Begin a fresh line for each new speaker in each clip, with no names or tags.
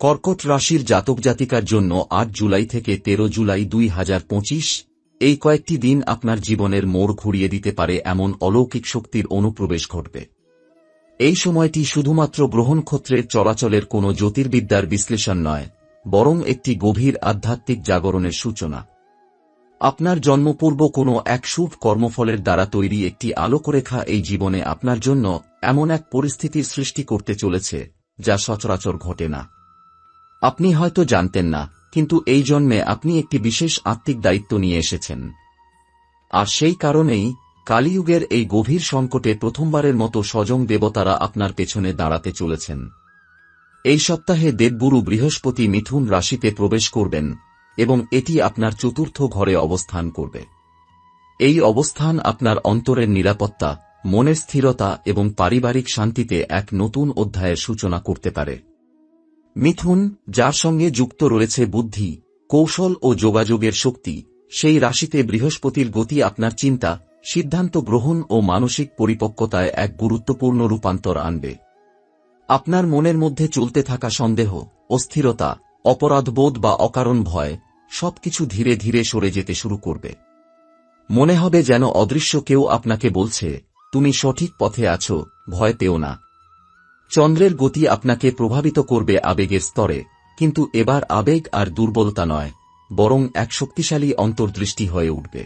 কর্কট রাশির জাতক জাতিকার জন্য আট জুলাই থেকে ১৩ জুলাই দুই হাজার পঁচিশ। এই কয়েকটি দিন আপনার জীবনের মোড় ঘুরিয়ে দিতে পারে এমন অলৌকিক শক্তির অনুপ্রবেশ ঘটবে। এই সময়টি শুধুমাত্র গ্রহণক্ষত্রের চলাচলের কোনো জ্যোতির্বিদ্যার বিশ্লেষণ নয়, বরং একটি গভীর আধ্যাত্মিক জাগরণের সূচনা। আপনার জন্মপূর্ব কোনো এক শুভ কর্মফলের দ্বারা তৈরি একটি আলোকরেখা এই জীবনে আপনার জন্য এমন এক পরিস্থিতির সৃষ্টি করতে চলেছে, যা সচরাচর ঘটে না। আপনি হয়তো জানতেন না, কিন্তু এই জন্মে আপনি একটি বিশেষ আত্মিক দায়িত্ব নিয়ে এসেছেন। আর সেই কারণেই কালিযুগের এই গভীর সংকটে প্রথমবারের মতো স্বজং দেবতারা আপনার পেছনে দাঁড়াতে চলেছেন। এই সপ্তাহে দেবগুরু বৃহস্পতি মিথুন রাশিতে প্রবেশ করবেন এবং এটি আপনার চতুর্থ ঘরে অবস্থান করবে। এই অবস্থান আপনার অন্তরের নিরাপত্তা, মনের স্থিরতা এবং পারিবারিক শান্তিতে এক নতুন অধ্যায়ের সূচনা করতে পারে। মিথুন, যার সঙ্গে যুক্ত রয়েছে বুদ্ধি, কৌশল ও যোগাযোগের শক্তি, সেই রাশিতে বৃহস্পতির গতি আপনার চিন্তা, সিদ্ধান্ত গ্রহণ ও মানসিক পরিপক্কতায় এক গুরুত্বপূর্ণ রূপান্তর আনবে। আপনার মনের মধ্যে চলতে থাকা সন্দেহ, অস্থিরতা, অপরাধবোধ বা অকারণ ভয়, সবকিছু ধীরে ধীরে সরে যেতে শুরু করবে। মনে হবে যেন অদৃশ্য কেউ আপনাকে বলছে, তুমি সঠিক পথে আছো, ভয় পেও না। চন্দ্রের গতি আপনাকে প্রভাবিত করবে আবেগের স্তরে, কিন্তু এবার আবেগ আর দুর্বলতা নয়, বরং এক শক্তিশালী অন্তর্দৃষ্টি হয়ে উঠবে।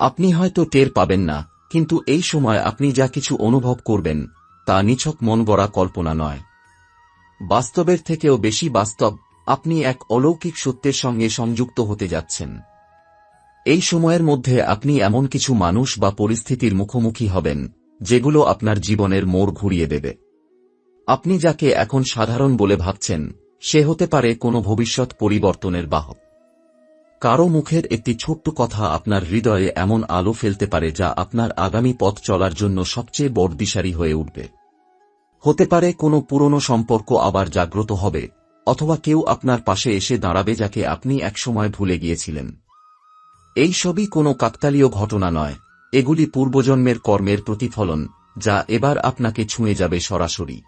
আপনি হয়তো টের পাবেন না, কিন্তু এই সময় আপনি যা কিছু অনুভব করবেন, তা নিছক মন গড়া কল্পনা নয়। বাস্তবের থেকেও বেশি বাস্তব, আপনি এক অলৌকিক সত্যের সঙ্গে সংযুক্ত হতে যাচ্ছেন। এই সময়ের মধ্যে আপনি এমন কিছু মানুষ বা পরিস্থিতির মুখোমুখি হবেন, যেগুলো আপনার জীবনের মোড় ঘুরিয়ে দেবে। আপনি যাকে এখন সাধারণ বলে ভাবছেন, সে হতে পারে কোনো ভবিষ্যৎ পরিবর্তনের বাহক। কারও মুখের একটি ছোট্ট কথা আপনার হৃদয়ে এমন আলো ফেলতে পারে যা আপনার আগামী পথ চলার জন্য সবচেয়ে বড় হয়ে উঠবে। হতে পারে কোনো পুরনো সম্পর্ক আবার জাগ্রত হবে, অথবা কেউ আপনার পাশে এসে দাঁড়াবে যাকে আপনি একসময় ভুলে গিয়েছিলেন। এই সবই কোনো কাকতালীয় ঘটনা নয়, এগুলি পূর্বজন্মের কর্মের প্রতিফলন, যা এবার আপনাকে ছুঁয়ে যাবে সরাসরি।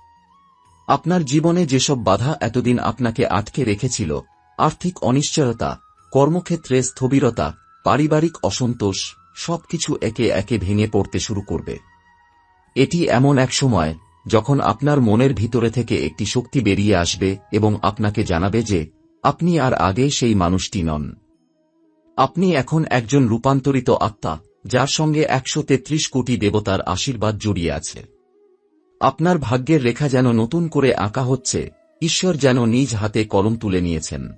আপনার জীবনে যেসব বাধা এতদিন আপনাকে আটকে রেখেছিল, আর্থিক অনিশ্চয়তা, কর্মক্ষেত্রে স্থবিরতা, পারিবারিক অসন্তোষ, সবকিছু একে একে ভেঙে পড়তে শুরু করবে। এটি এমন এক সময় যখন আপনার মনের ভিতরে থেকে একটি শক্তি বেরিয়ে আসবে এবং আপনাকে জানাবে যে, আপনি আর আগে সেই মানুষটি নন। আপনি এখন একজন রূপান্তরিত আত্মা, যার সঙ্গে একশো তেত্রিশ কোটি দেবতার আশীর্বাদ জড়িয়ে আছে। আপনার ভাগ্যের রেখা যেন নতুন করে আঁকা হচ্ছে, ঈশ্বর যেন নিজ হাতে কলম তুলে নিয়েছেন।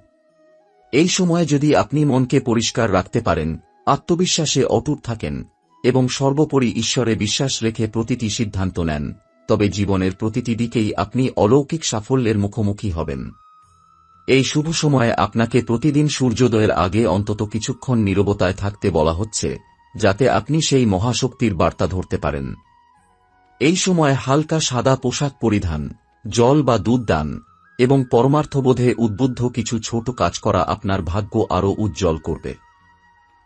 এই সময় যদি আপনি মনকে পরিষ্কার রাখতে পারেন, আত্মবিশ্বাসে অটুট থাকেন, এবং সর্বোপরি ঈশ্বরে বিশ্বাস রেখে প্রতিটি সিদ্ধান্ত নেন, তবে জীবনের প্রতিটি দিকেই আপনি অলৌকিক সাফল্যের মুখোমুখি হবেন। এই শুভ সময়ে আপনাকে প্রতিদিন সূর্যোদয়ের আগে অন্তত কিছুক্ষণ নীরবতায় থাকতে বলা হচ্ছে, যাতে আপনি সেই মহাশক্তির বার্তা ধরতে পারেন। এই সময় হালকা সাদা পোশাক পরিধান, জল বা দুধ দান, এবং পরমার্থবোধে উদ্বুদ্ধ কিছু ছোট কাজ করা আপনার ভাগ্য আরও উজ্জ্বল করবে।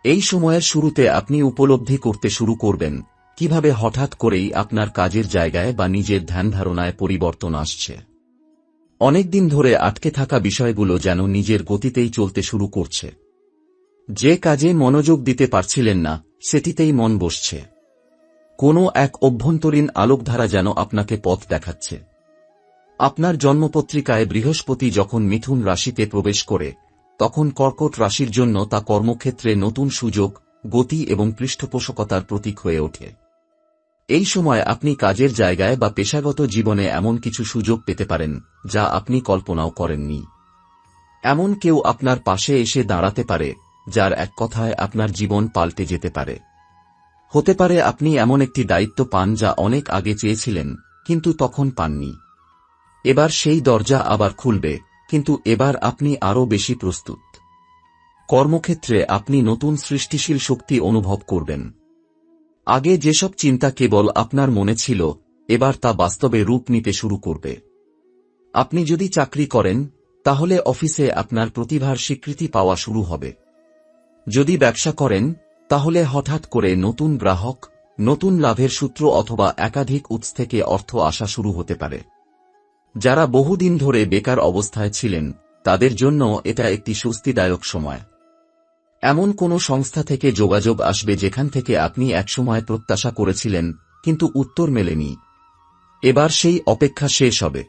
এই সময়ের শুরুতে আপনি উপলব্ধি করতে শুরু করবেন, কীভাবে হঠাৎ করেই আপনার কাজের জায়গায় বা নিজের ধ্যানধারণায় পরিবর্তন আসছে। অনেকদিন ধরে আটকে থাকা বিষয়গুলো যেন নিজের গতিতেই চলতে শুরু করছে। যে কাজে মনোযোগ দিতে পারছিলেন না, সেটিতেই মন বসছে। কোনো এক অভ্যন্তরীণ আলোকধারা যেন আপনাকে পথ দেখাচ্ছে। আপনার জন্মপত্রিকায় বৃহস্পতি যখন মিথুন রাশিতে প্রবেশ করে, তখন কর্কট রাশির জন্য তা কর্মক্ষেত্রে নতুন সুযোগ, গতি এবং পৃষ্ঠপোষকতার প্রতীক হয়ে ওঠে। এই সময় আপনি কাজের জায়গায় বা পেশাগত জীবনে এমন কিছু সুযোগ পেতে পারেন, যা আপনি কল্পনাও করেননি। এমন কেউ আপনার পাশে এসে দাঁড়াতে পারে, যার এক কথায় আপনার জীবন পাল্টে যেতে পারে। হতে পারে আপনি এমন একটি দায়িত্ব পান যা অনেক আগে চেয়েছিলেন, কিন্তু তখন পাননি। এবার সেই দরজা আবার খুলবে, কিন্তু এবার আপনি আরও বেশি প্রস্তুত। কর্মক্ষেত্রে আপনি নতুন সৃষ্টিশীল শক্তি অনুভব করবেন। আগে যেসব চিন্তা কেবল আপনার মনে ছিল, এবার তা বাস্তবে রূপ নিতে শুরু করবে। আপনি যদি চাকরি করেন, তাহলে অফিসে আপনার প্রতিভার স্বীকৃতি পাওয়া শুরু হবে। যদি ব্যবসা করেন তাহলে হঠাৎ করে নতুন গ্রাহক, নতুন লাভের সূত্র অথবা একাধিক উৎস থেকে অর্থ আসা শুরু হতে পারে। যারা বহুদিন ধরে বেকার অবস্থায় ছিলেন, তাদের জন্য এটা একটি স্বস্তিদায়ক সময়। এমন কোনো সংস্থা থেকে যোগাযোগ আসবে যেখান থেকে আপনি একসময় প্রত্যাশা করেছিলেন, কিন্তু উত্তর মেলেনি। এবার সেই অপেক্ষা শেষ হবে।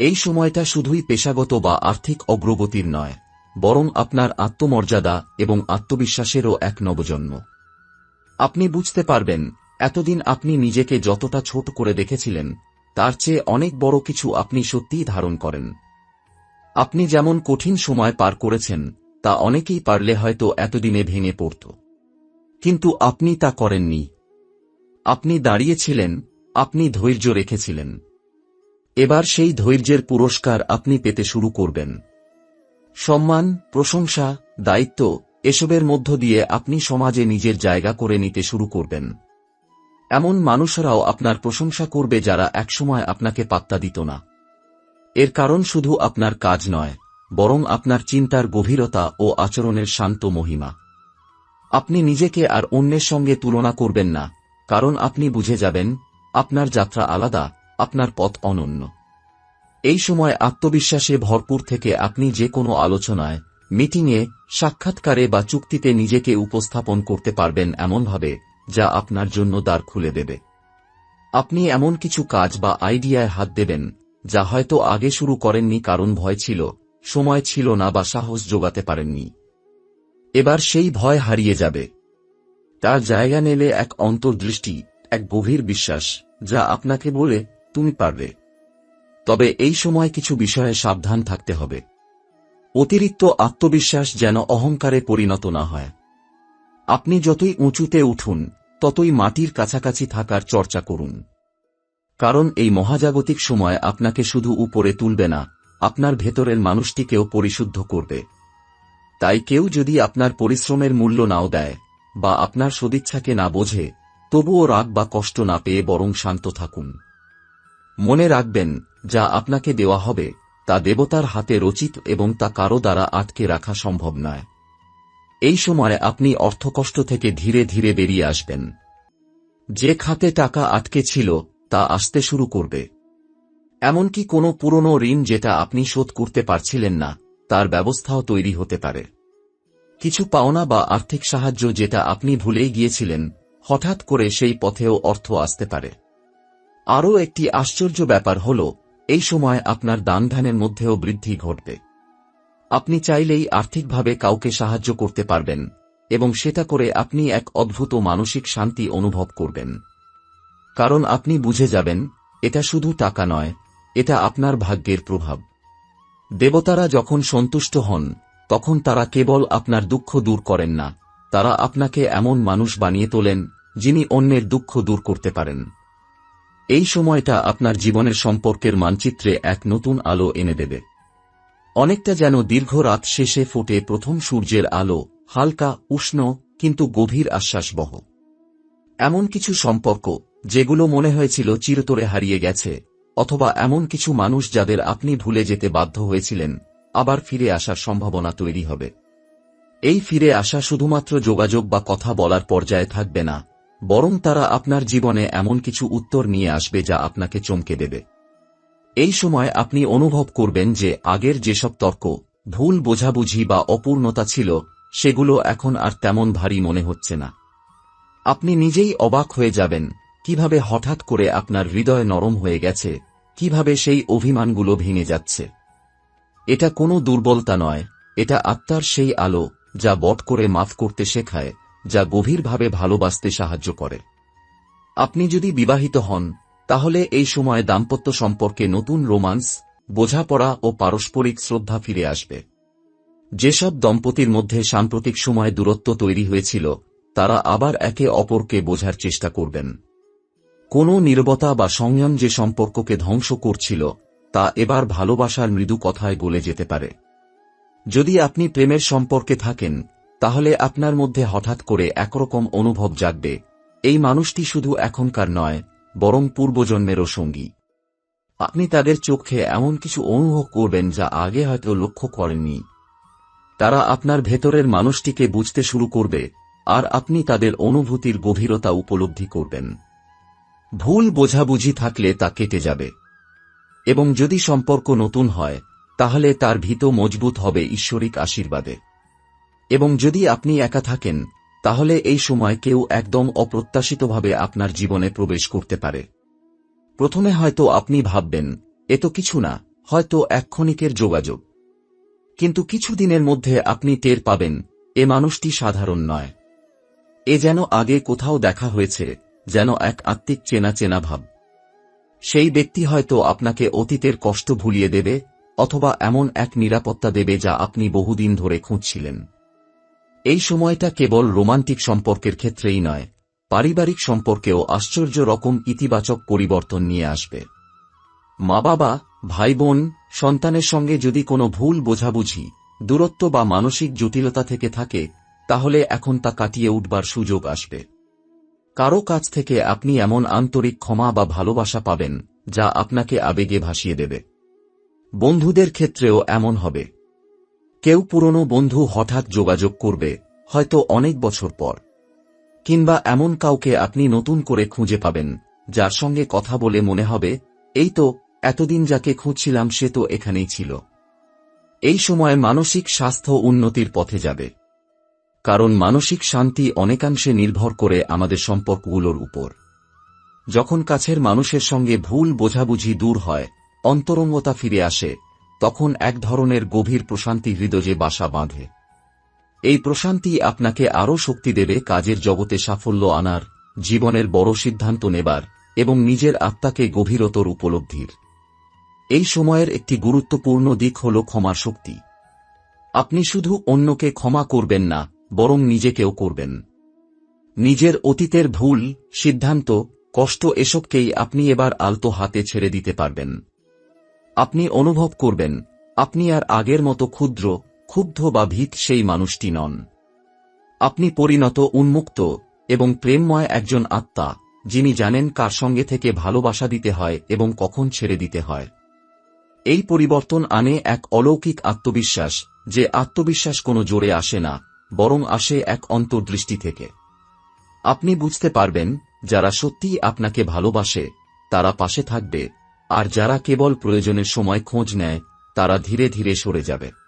এই সময়টা শুধুই পেশাগত বা আর্থিক অগ্রগতির নয়। বরং আপনার আত্মমর্যাদা এবং আত্মবিশ্বাসেরও এক নবজন্ম। আপনি বুঝতে পারবেন, এতদিন আপনি নিজেকে যতটা ছোট করে দেখেছিলেন, তার চেয়ে অনেক বড় কিছু আপনি সত্যিই ধারণ করেন। আপনি যেমন কঠিন সময় পার করেছেন, তা অনেকেই পারলে হয়তো এতদিনে ভেঙে পড়ত। কিন্তু আপনি তা করেননি। আপনি দাঁড়িয়েছিলেন, আপনি ধৈর্য রেখেছিলেন। এবার সেই ধৈর্যের পুরস্কার আপনি পেতে শুরু করবেন। সম্মান, প্রশংসা, দায়িত্ব এসবের মধ্য দিয়ে আপনি সমাজে নিজের জায়গা করে নিতে শুরু করবেন। এমন মানুষরাও আপনার প্রশংসা করবে যারা একসময় আপনাকে পাত্তা দিত না। এর কারণ শুধু আপনার কাজ নয়, বরং আপনার চিন্তার গভীরতা ও আচরণের শান্ত মহিমা। আপনি নিজেকে আর অন্যের সঙ্গে তুলনা করবেন না, কারণ আপনি বুঝে যাবেন, আপনার যাত্রা আলাদা, আপনার পথ অনন্য। এই সময় আত্মবিশ্বাসে ভরপুর থেকে আপনি যে কোনো আলোচনায়, মিটিংয়ে, সাক্ষাৎকারে বা চুক্তিতে নিজেকে উপস্থাপন করতে পারবেন এমনভাবে, যা আপনার জন্য দ্বার খুলে দেবে। আপনি এমন কিছু কাজ বা আইডিয়ায় হাত দেবেন, যা হয়তো আগে শুরু করেননি কারণ ভয় ছিল, সময় ছিল না বা সাহস যোগাতে পারেননি। এবার সেই ভয় হারিয়ে যাবে। তার জায়গা নেলে এক অন্তর্দৃষ্টি, এক গভীর বিশ্বাস, যা আপনাকে বলে, তুমি পারবে। তবে এই সময় কিছু বিষয়ে সাবধান থাকতে হবে। অতিরিক্ত আত্মবিশ্বাস যেন অহংকারে পরিণত না হয়। আপনি যতই উঁচুতে উঠুন, ততই মাটির কাছাকাছি থাকার চর্চা করুন। কারণ এই মহাজাগতিক সময় আপনাকে শুধু উপরে তুলবে না, আপনার ভেতরের মানুষটিকেও পরিশুদ্ধ করবে। তাই কেউ যদি আপনার পরিশ্রমের মূল্য নাও দেয়, বা আপনার সদিচ্ছাকে না বোঝে, তবুও রাগ বা কষ্ট না পেয়ে বরং শান্ত থাকুন। মনে রাখবেন যা আপনাকে দেওয়া হবে, তা দেবতার হাতে রচিত এবং তা কারও দ্বারা আটকে রাখা সম্ভব নয়। এই সময় আপনি অর্থকষ্ট থেকে ধীরে ধীরে বেরিয়ে আসবেন। যে খাতে টাকা আটকে ছিল, তা আসতে শুরু করবে। এমনকি কোনো পুরনো ঋণ যেটা আপনি শোধ করতে পারছিলেন না, তার ব্যবস্থাও তৈরি হতে পারে। কিছু পাওনা বা আর্থিক সাহায্য যেটা আপনি ভুলেই গিয়েছিলেন, হঠাৎ করে সেই পথেও অর্থ আসতে পারে। আরও একটি আশ্চর্য ব্যাপার হল এই সময় আপনার দান দানধ্যানের মধ্যেও বৃদ্ধি ঘটবে। আপনি চাইলেই আর্থিকভাবে কাউকে সাহায্য করতে পারবেন, এবং সেটা করে আপনি এক অদ্ভুত মানসিক শান্তি অনুভব করবেন। কারণ আপনি বুঝে যাবেন, এটা শুধু টাকা নয়, এটা আপনার ভাগ্যের প্রভাব। দেবতারা যখন সন্তুষ্ট হন, তখন তারা কেবল আপনার দুঃখ দূর করেন না, তারা আপনাকে এমন মানুষ বানিয়ে তোলেন, যিনি অন্যের দুঃখ দূর করতে পারেন। এই সময়টা আপনার জীবনের সম্পর্কের মানচিত্রে এক নতুন আলো এনে দেবে। অনেকটা যেন দীর্ঘ রাত শেষে ফোটে প্রথম সূর্যের আলো, হালকা, উষ্ণ, কিন্তু গভীর আশ্বাসবহ। এমন কিছু সম্পর্ক, যেগুলো মনে হয়েছিল চিরতরে হারিয়ে গেছে, অথবা এমন কিছু মানুষ যাদের আপনি ভুলে যেতে বাধ্য হয়েছিলেন, আবার ফিরে আসার সম্ভাবনা তৈরি হবে। এই ফিরে আসা শুধুমাত্র যোগাযোগ বা কথা বলার পর্যায়ে থাকবে না বরং তারা আপনার জীবনে এমন কিছু উত্তর নিয়ে আসবে যা আপনাকে চমকে দেবে। এই সময় আপনি অনুভব করবেন যে আগের যেসব তর্ক, ভুল বোঝাবুঝি বা অপূর্ণতা ছিল, সেগুলো এখন আর তেমন ভারী মনে হচ্ছে না। আপনি নিজেই অবাক হয়ে যাবেন, কীভাবে হঠাৎ করে আপনার হৃদয় নরম হয়ে গেছে, কীভাবে সেই অভিমানগুলো ভেঙে যাচ্ছে। এটা কোনো দুর্বলতা নয়, এটা আত্মার সেই আলো, যা বট করে মাফ করতে শেখায়। যা গভীরভাবে ভালোবাসতে সাহায্য করে। আপনি যদি বিবাহিত হন, তাহলে এই সময় দাম্পত্য সম্পর্কে নতুন রোমান্স, বোঝাপড়া ও পারস্পরিক শ্রদ্ধা ফিরে আসবে। যেসব দম্পতির মধ্যে সাম্প্রতিক সময় দূরত্ব তৈরি হয়েছিল, তারা আবার একে অপরকে বোঝার চেষ্টা করবেন। কোনো নির্বতা বা সংযম যে সম্পর্ককে ধ্বংস করছিল, তা এবার ভালোবাসার মৃদু কথায় গলে যেতে পারে। যদি আপনি প্রেমের সম্পর্কে থাকেন তাহলে আপনার মধ্যে হঠাৎ করে একরকম অনুভব জাগবে। এই মানুষটি শুধু এখনকার নয়, বরং পূর্বজন্মেরও সঙ্গী। আপনি তাদের চোখে এমন কিছু অনুভব করবেন যা আগে হয়তো লক্ষ্য করেননি। তারা আপনার ভেতরের মানুষটিকে বুঝতে শুরু করবে, আর আপনি তাদের অনুভূতির গভীরতা উপলব্ধি করবেন। ভুল বোঝাবুঝি থাকলে তা কেটে যাবে। এবং যদি সম্পর্ক নতুন হয়, তাহলে তার ভিত মজবুত হবে ঈশ্বরিক আশীর্বাদে। এবং যদি আপনি একা থাকেন, তাহলে এই সময় কেউ একদম অপ্রত্যাশিতভাবে আপনার জীবনে প্রবেশ করতে পারে। প্রথমে হয়তো আপনি ভাববেন, এ তো কিছু না, হয়তো এক ক্ষণিকের যোগাযোগ। কিন্তু কিছু দিনের মধ্যে আপনি টের পাবেন, এ মানুষটি সাধারণ নয়। এ যেন আগে কোথাও দেখা হয়েছে, যেন এক আত্মিক চেনা চেনা ভাব। সেই ব্যক্তি হয়তো আপনাকে অতীতের কষ্ট ভুলিয়ে দেবে, অথবা এমন এক নিরাপত্তা দেবে যা আপনি বহুদিন ধরে খুঁজছিলেন। এই সময়টা কেবল রোমান্টিক সম্পর্কের ক্ষেত্রেই নয়, পারিবারিক সম্পর্কেও আশ্চর্য রকম ইতিবাচক পরিবর্তন নিয়ে আসবে। মা বাবা ভাই বোন সন্তানের সঙ্গে যদি কোনো ভুল বোঝাবুঝি, দূরত্ব বা মানসিক জটিলতা থেকে থাকে, তাহলে এখন তা কাটিয়ে উঠবার সুযোগ আসবে। কারও কাছ থেকে আপনি এমন আন্তরিক ক্ষমা বা ভালোবাসা পাবেন, যা আপনাকে আবেগে ভাসিয়ে দেবে। বন্ধুদের ক্ষেত্রেও এমন হবে। কেউ পুরনো বন্ধু হঠাৎ যোগাযোগ করবে, হয়তো অনেক বছর পর। কিংবা এমন কাউকে আপনি নতুন করে খুঁজে পাবেন, যার সঙ্গে কথা বলে মনে হবে, এই তো, এতদিন যাকে খুঁজছিলাম সে তো এখানেই ছিল। এই সময় মানসিক স্বাস্থ্য উন্নতির পথে যাবে। কারণ মানসিক শান্তি অনেকাংশে নির্ভর করে আমাদের সম্পর্কগুলোর উপর। যখন কাছের মানুষের সঙ্গে ভুল বোঝাবুঝি দূর হয়, অন্তরঙ্গতা ফিরে আসে তখন এক ধরনের গভীর প্রশান্তি হৃদয়ে বাসা বাঁধে। এই প্রশান্তি আপনাকে আরও শক্তি দেবে কাজের জগতে সাফল্য আনার, জীবনের বড় সিদ্ধান্ত নেবার এবং নিজের আত্মাকে গভীরতর উপলব্ধির। এই সময়ের একটি গুরুত্বপূর্ণ দিক হল ক্ষমার শক্তি। আপনি শুধু অন্যকে ক্ষমা করবেন না, বরং নিজেকেও করবেন। নিজের অতীতের ভুল, সিদ্ধান্ত, কষ্ট এসবকেই আপনি এবার আলতো হাতে ছেড়ে দিতে পারবেন। আপনি অনুভব করবেন, আপনি আর আগের মতো ক্ষুদ্র, ক্ষুব্ধ বা ভীত সেই মানুষটি নন। আপনি পরিণত, উন্মুক্ত এবং প্রেমময় একজন আত্মা, যিনি জানেন কার সঙ্গে থেকে ভালোবাসা দিতে হয় এবং কখন ছেড়ে দিতে হয়। এই পরিবর্তন আনে এক অলৌকিক আত্মবিশ্বাস, যে আত্মবিশ্বাস কোনো জোরে আসে না, বরং আসে এক অন্তর্দৃষ্টি থেকে। আপনি বুঝতে পারবেন, যারা সত্যিই আপনাকে ভালোবাসে, তারা পাশে থাকবে আর যারা কেবল প্রয়োজনের সময় খোঁজ নেয় তারা ধীরে ধীরে সরে যাবে।